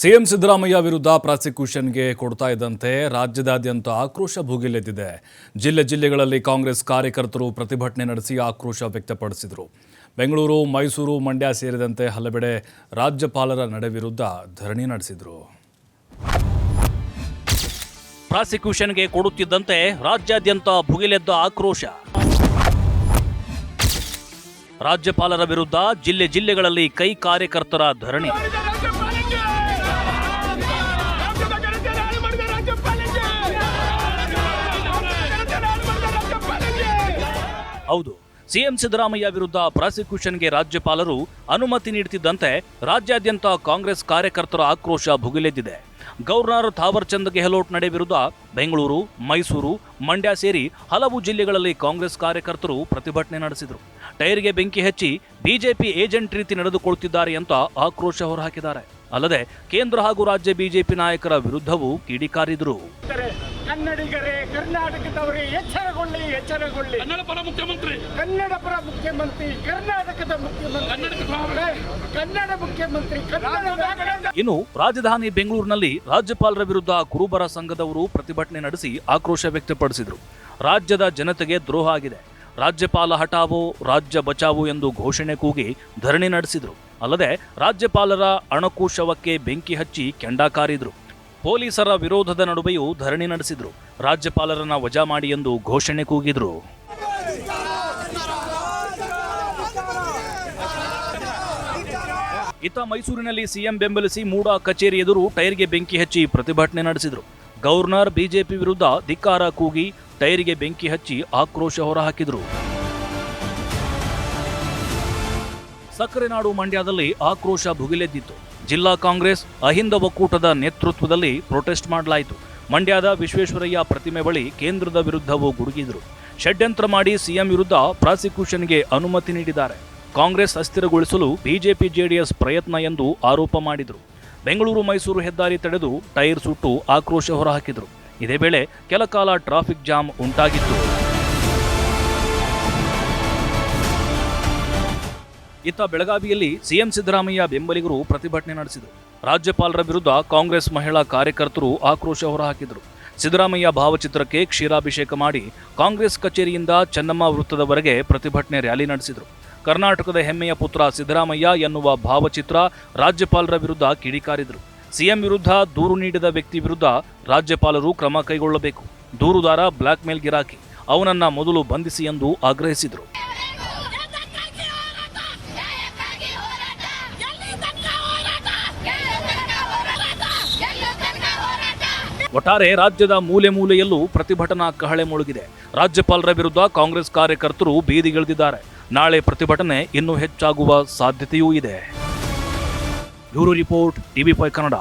CM Siddaramaiah ವಿರುದ್ಧ ಪ್ರಾಸಿಕ್ಯೂಷನ್ಗೆ ಕೊಡ್ತಾ ಇದ್ದಂತೆ ರಾಜ್ಯದಾದ್ಯಂತ ಆಕ್ರೋಶ ಭುಗಿಲೆದ್ದಿದೆ. ಜಿಲ್ಲೆ ಜಿಲ್ಲೆಗಳಲ್ಲಿ ಕಾಂಗ್ರೆಸ್ ಕಾರ್ಯಕರ್ತರು ಪ್ರತಿಭಟನೆ ನಡೆಸಿ ಆಕ್ರೋಶ ವ್ಯಕ್ತಪಡಿಸಿದರು. ಬೆಂಗಳೂರು, ಮೈಸೂರು, ಮಂಡ್ಯ ಸೇರಿದಂತೆ ಹಲವೆಡೆ ರಾಜ್ಯಪಾಲರ ನಡೆ ವಿರುದ್ಧ ಧರಣಿ ನಡೆಸಿದರು. ಪ್ರಾಸಿಕ್ಯೂಷನ್ಗೆ ಕೊಡುತ್ತಿದ್ದಂತೆ ರಾಜ್ಯಾದ್ಯಂತ ಭುಗಿಲೆದ್ದ ಆಕ್ರೋಶ. ರಾಜ್ಯಪಾಲರ ವಿರುದ್ಧ ಜಿಲ್ಲೆ ಜಿಲ್ಲೆಗಳಲ್ಲಿ ಕೈ ಕಾರ್ಯಕರ್ತರ ಧರಣಿ. ಹೌದು. ಸಿಎಂ ಸಿದ್ದರಾಮಯ್ಯ ವಿರುದ್ಧ ಪ್ರಾಸಿಕ್ಯೂಷನ್ಗೆ ರಾಜ್ಯಪಾಲರು ಅನುಮತಿ ನೀಡುತ್ತಿದ್ದಂತೆ ರಾಜ್ಯಾದ್ಯಂತ ಕಾಂಗ್ರೆಸ್ ಕಾರ್ಯಕರ್ತರ ಆಕ್ರೋಶ ಭುಗಿಲೆದ್ದಿದೆ. ಗವರ್ನರ್ ಥಾವರ್ಚಂದ್ ಗೆಹ್ಲೋಟ್ ನಡೆ ವಿರುದ್ಧ ಬೆಂಗಳೂರು, ಮೈಸೂರು, ಮಂಡ್ಯ ಸೇರಿ ಹಲವು ಜಿಲ್ಲೆಗಳಲ್ಲಿ ಕಾಂಗ್ರೆಸ್ ಕಾರ್ಯಕರ್ತರು ಪ್ರತಿಭಟನೆ ನಡೆಸಿದರು. ಟೈರ್ಗೆ ಬೆಂಕಿ ಹಚ್ಚಿ ಬಿಜೆಪಿ ಏಜೆಂಟ್ ರೀತಿ ನಡೆದುಕೊಳ್ಳುತ್ತಿದ್ದಾರೆ ಅಂತ ಆಕ್ರೋಶ ಹೊರಹಾಕಿದ್ದಾರೆ. ಅಲ್ಲದೆ ಕೇಂದ್ರ ಹಾಗೂ ರಾಜ್ಯ ಬಿಜೆಪಿ ನಾಯಕರ ವಿರುದ್ಧವೂ ಕಿಡಿಕಾರಿದರು. ಕನ್ನಡಿಗರೇ ಕರ್ನಾಟಕದವರೇ ಎಚ್ಚರಗೊಳ್ಳಿ ಎಚ್ಚರಗೊಳ್ಳಿ. ಕನ್ನಡ ಪರ ಮುಖ್ಯಮಂತ್ರಿ. ಕನ್ನಡ ಪರ ಮುಖ್ಯಮಂತ್ರಿ ಕರ್ನಾಟಕದ ಮುಖ್ಯಮಂತ್ರಿ. ಕನ್ನಡ ಮುಖ್ಯಮಂತ್ರಿ ಇನ್ನು ರಾಜಧಾನಿ ಬೆಂಗಳೂರಿನಲ್ಲಿ ರಾಜ್ಯಪಾಲರ ವಿರುದ್ಧ ಕುರುಬರ ಸಂಘದವರು ಪ್ರತಿಭಟನೆ ನಡೆಸಿ ಆಕ್ರೋಶ ವ್ಯಕ್ತಪಡಿಸಿದರು. ರಾಜ್ಯದ ಜನತೆಗೆ ದ್ರೋಹ ಆಗಿದೆ. ರಾಜ್ಯಪಾಲ ಹಟಾವೋ ರಾಜ್ಯ ಬಚಾವೋ ಎಂದು ಘೋಷಣೆ ಕೂಗಿ ಧರಣಿ ನಡೆಸಿದರು. ಅಲ್ಲದೆ ರಾಜ್ಯಪಾಲರ ಅಣಕು ಶವಕ್ಕೆ ಬೆಂಕಿ ಹಚ್ಚಿ ಕೆಂಡ ಕಾರಿದ್ರು ಪೊಲೀಸರ ವಿರೋಧದ ನಡುವೆಯೂ ಧರಣಿ ನಡೆಸಿದ್ರು. ರಾಜ್ಯಪಾಲರನ್ನ ವಜಾ ಮಾಡಿ ಎಂದು ಘೋಷಣೆ ಕೂಗಿದ್ರು. ಇತ್ತ ಮೈಸೂರಿನಲ್ಲಿ ಸಿಎಂ ಬೆಂಬಲಿಸಿ ಮೂಡಾ ಕಚೇರಿ ಎದುರು ಟೈರ್ಗೆ ಬೆಂಕಿ ಹಚ್ಚಿ ಪ್ರತಿಭಟನೆ ನಡೆಸಿದರು. ಗವರ್ನರ್ ಬಿಜೆಪಿ ವಿರುದ್ಧ ಧಿಕ್ಕಾರ ಕೂಗಿ ಟೈರ್ಗೆ ಬೆಂಕಿ ಹಚ್ಚಿ ಆಕ್ರೋಶ ಹೊರಹಾಕಿದರು. ಸಕ್ಕರೆ ನಾಡು ಮಂಡ್ಯದಲ್ಲಿ ಆಕ್ರೋಶ ಭುಗಿಲೆದ್ದಿತ್ತು. ಜಿಲ್ಲಾ ಕಾಂಗ್ರೆಸ್ ಅಹಿಂದ ಒಕ್ಕೂಟದ ನೇತೃತ್ವದಲ್ಲಿ ಪ್ರೊಟೆಸ್ಟ್ ಮಾಡಲಾಯಿತು. ಮಂಡ್ಯದ ವಿಶ್ವೇಶ್ವರಯ್ಯ ಪ್ರತಿಮೆ ಬಳಿ ಕೇಂದ್ರದ ವಿರುದ್ಧವೂ ಗುಡುಗಿದರು. ಷಡ್ಯಂತ್ರ ಮಾಡಿ ಸಿಎಂ ವಿರುದ್ಧ ಪ್ರಾಸಿಕ್ಯೂಷನ್ಗೆ ಅನುಮತಿ ನೀಡಿದ್ದಾರೆ. ಕಾಂಗ್ರೆಸ್ ಅಸ್ಥಿರಗೊಳಿಸಲು ಬಿಜೆಪಿ ಜೆಡಿಎಸ್ ಪ್ರಯತ್ನ ಎಂದು ಆರೋಪ ಮಾಡಿದರು. ಬೆಂಗಳೂರು ಮೈಸೂರು ಹೆದ್ದಾರಿ ತಡೆದು ಟೈರ್ ಸುಟ್ಟು ಆಕ್ರೋಶ ಹೊರಹಾಕಿದರು. ಇದೇ ವೇಳೆ ಕೆಲಕಾಲ ಟ್ರಾಫಿಕ್ ಜಾಮ್ ಉಂಟಾಗಿತ್ತು. ಇತ್ತ ಬೆಳಗಾವಿಯಲ್ಲಿ ಸಿಎಂ ಸಿದ್ದರಾಮಯ್ಯ ಬೆಂಬಲಿಗರು ಪ್ರತಿಭಟನೆ ನಡೆಸಿದರು. ರಾಜ್ಯಪಾಲರ ವಿರುದ್ಧ ಕಾಂಗ್ರೆಸ್ ಮಹಿಳಾ ಕಾರ್ಯಕರ್ತರು ಆಕ್ರೋಶ ಹೊರಹಾಕಿದರು. ಸಿದ್ದರಾಮಯ್ಯ ಭಾವಚಿತ್ರಕ್ಕೆ ಕ್ಷೀರಾಭಿಷೇಕ ಮಾಡಿ ಕಾಂಗ್ರೆಸ್ ಕಚೇರಿಯಿಂದ ಚೆನ್ನಮ್ಮ ವೃತ್ತದವರೆಗೆ ಪ್ರತಿಭಟನೆ ರ್ಯಾಲಿ ನಡೆಸಿದರು. ಕರ್ನಾಟಕದ ಹೆಮ್ಮೆಯ ಪುತ್ರ ಸಿದ್ದರಾಮಯ್ಯ ಎನ್ನುವ ಭಾವಚಿತ್ರ ರಾಜ್ಯಪಾಲರ ವಿರುದ್ಧ ಕಿಡಿಕಾರಿದರು. ಸಿಎಂ ವಿರುದ್ಧ ದೂರು ನೀಡಿದ ವ್ಯಕ್ತಿ ವಿರುದ್ಧ ರಾಜ್ಯಪಾಲರು ಕ್ರಮ ಕೈಗೊಳ್ಳಬೇಕು. ದೂರುದಾರ ಬ್ಲಾಕ್ ಮೇಲ್ ಗಿರಾಕಿ ಅವನನ್ನ ಮೊದಲು ಬಂಧಿಸಿ ಎಂದು ಆಗ್ರಹಿಸಿದರು. ಒಟ್ಟಾರೆ ರಾಜ್ಯದ ಮೂಲೆ ಮೂಲೆಯಲ್ಲೂ ಪ್ರತಿಭಟನಾ ಕಹಳೆ ಮುಳುಗಿದೆ. ರಾಜ್ಯಪಾಲರ ವಿರುದ್ಧ ಕಾಂಗ್ರೆಸ್ ಕಾರ್ಯಕರ್ತರು ಬೀದಿಗಿಳಿದಿದ್ದಾರೆ ನಾಳೆ ಪ್ರತಿಭಟನೆ ಇನ್ನೂ ಹೆಚ್ಚಾಗುವ ಸಾಧ್ಯತೆಯೂ ಇದೆ. Bureau report TV five Kannada.